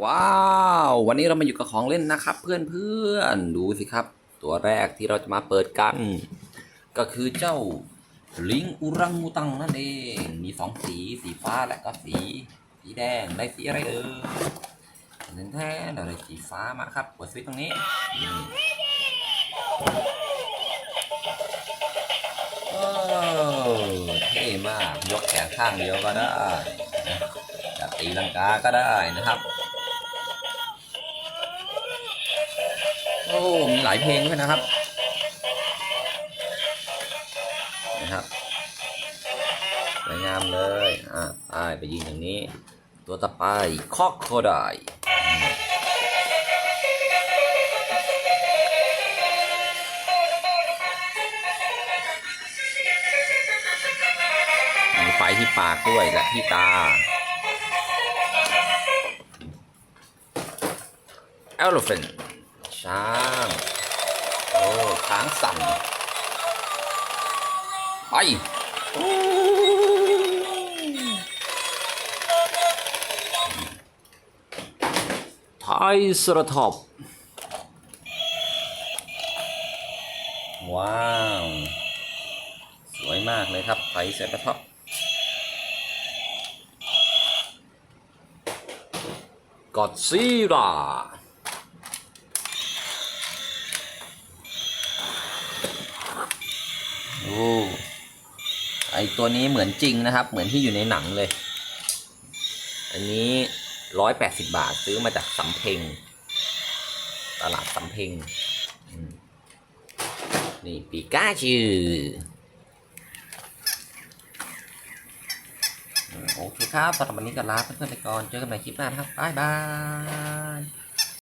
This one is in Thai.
ว้าว วันนี้เรามาอยู่กับของเล่นนะครับ เพื่อนๆดูสิครับ ตัวแรกที่เราจะมาเปิดกัน ก็คือเจ้าลิงอุรังมูตังนั่นเองมีสองสีสีฟ้าและก็สี สีแดงได้สีอะไรเอ่ยหนึ่งแท้เราได้สีฟ้ามาครับกดสวิตช์ตรงนี้นี่โอ้เท่มากยกแขนข้างเดียวก็ได้นะจะตีลังกาก็ได้นะครับ โอ้ มีหลายเพลงด้วยนะครับ นะครับสวยงามเลย อะไปไปยิงอย่างนี้ ตัวต่อไปคอกโคไดมีไฟที่ปากด้วยและที่ตา elephant ช้าง โอ้ช้างสั่น ไปไทยสระทอปว้าว สวยมากเลยครับไทยสระทอปกอดซีรา โอ้ ไอตัวนี้เหมือนจริงนะครับ เหมือนที่อยู่ในหนังเลย อันนี้ร้อยแปดสิบาทซื้อมาจากสำเพ็ง ตลาดสำเพ็ง นี่ปีก้าชื่ออโอเคครับสำหรับวันนี้ก็ลาเพื่อนๆไปก่อน เจอกันใหม่คลิปหน้านะครับบ๊ายบาย